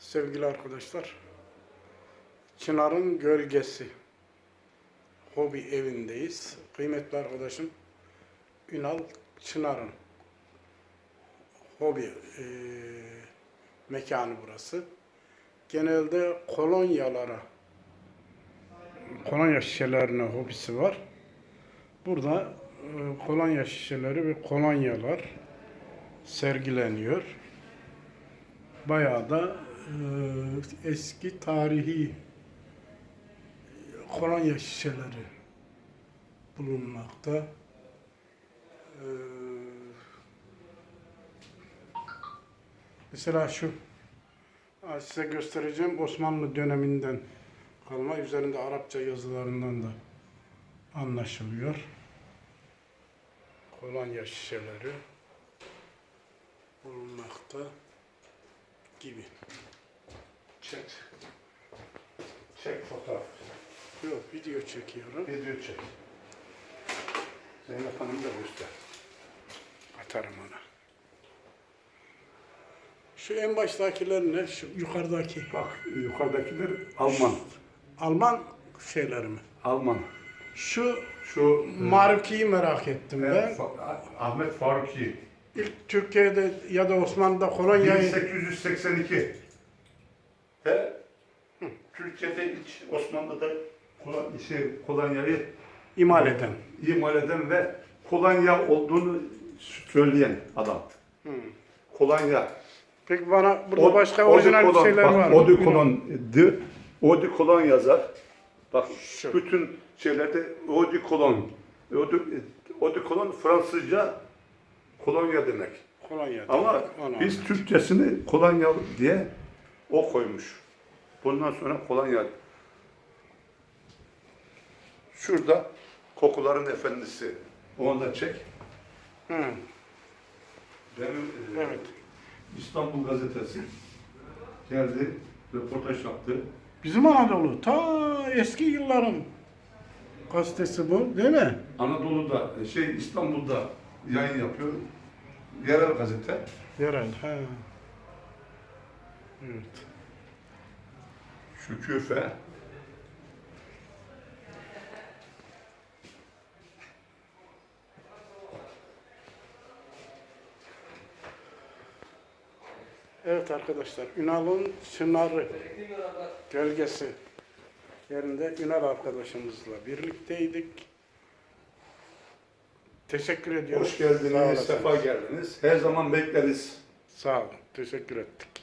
Sevgili arkadaşlar, Çınar'ın Gölgesi hobi evindeyiz. Kıymetli arkadaşım Ünal Çınar'ın hobi eee, mekanı burası. Genelde kolonyalara, kolonya şişelerine hobisi var. Burada eee, kolonya şişeleri ve kolonyalar sergileniyor bayağı da e, eski tarihi kolonya şişeleri bulunmakta. E, mesela şu size göstereceğim Osmanlı döneminden kalma üzerinde Arapça yazılarından da anlaşılıyor. Kolonya şişeleri bulunmakta gibi. Çek. Çek fotoğraf. Yok video çekiyorum. Video çek. Zeynep Hanım da göster. Atarım ona. Şu en baştakiler ne? Şu yukarıdaki Bak yukarıdakiler Alman. Alman şeyleri mi? Alman. Şu Şu Marki'yi merak ettim e, ben. Fa- Ahmet Faruki. İlk Türkiye'de ya da Osmanlı'da kolonyayı 1882. Ve Türkiye'de ilk Osmanlı'da kola- şey, kolonyayı imal eden. imal eden ve kolonya olduğunu söyleyen adam. Kolonya. Peki bana burada O- başka orijinal bir şeyler bak, var mı? De, Eau de Cologne yazar. Bak Şu. bütün şeylerde. Eau de, Eau de Cologne Fransızca kolonya demek. Kolonya. Ama demek, biz. Türkçesini kolonya diye o koymuş. Bundan sonra kolonya. Şurada kokuların efendisi. Onu da çek. Hı, Benim e, evet. İstanbul gazetesi geldi, röportaj yaptı. Bizim Anadolu ta eski yılların gazetesi bu değil mi? Anadolu'da, e, şey İstanbul'da yayın yapıyor. Yerel gazete. Yerel. He. Evet. Şüküfe. Evet arkadaşlar, Ünal'ın Çınarı gölgesi yerinde Ünal arkadaşımızla birlikteydik. Teşekkür ediyoruz. Hoş geldiniz, sefa geldiniz. Her zaman bekleriz. Sağ olun. Teşekkür ettik.